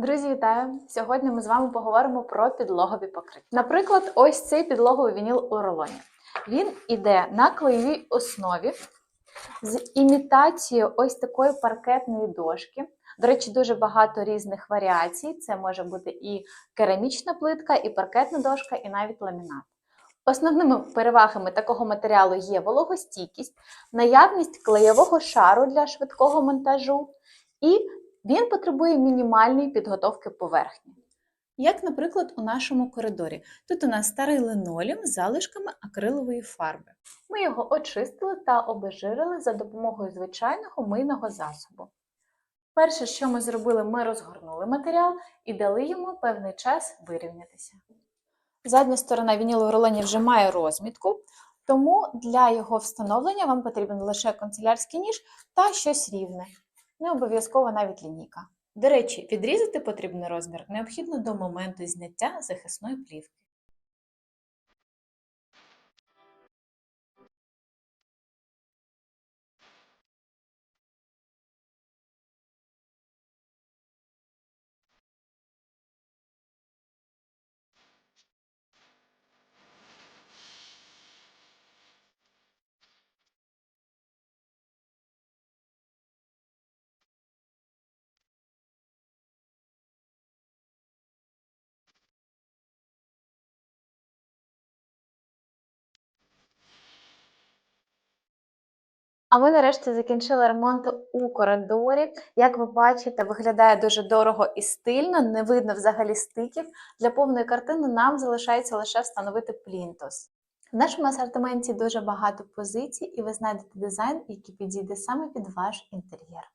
Друзі, вітаю! Сьогодні ми з вами поговоримо про підлогові покриття. Наприклад, ось цей підлоговий вініл у рулоні. Він іде на клеєвій основі з імітацією ось такої паркетної дошки. До речі, дуже багато різних варіацій. Це може бути і керамічна плитка, і паркетна дошка, і навіть ламінат. Основними перевагами такого матеріалу є вологостійкість, наявність клеєвого шару для швидкого монтажу і він потребує мінімальної підготовки поверхні. Як, наприклад, у нашому коридорі. Тут у нас старий линолеум з залишками акрилової фарби. Ми його очистили та обезжирили за допомогою звичайного мийного засобу. Перше, що ми зробили, ми розгорнули матеріал і дали йому певний час вирівнятися. Задня сторона вінілу в рулоні вже має розмітку, тому для його встановлення вам потрібен лише канцелярський ніж та щось рівне не обов'язково навіть лінійка. До речі, відрізати потрібний розмір необхідно до моменту зняття захисної плівки. А ми нарешті закінчили ремонт у коридорі. Як ви бачите, виглядає дуже дорого і стильно, не видно взагалі стиків. Для повної картини нам залишається лише встановити плінтус. В нашому асортименті дуже багато позицій, і ви знайдете дизайн, який підійде саме під ваш інтер'єр.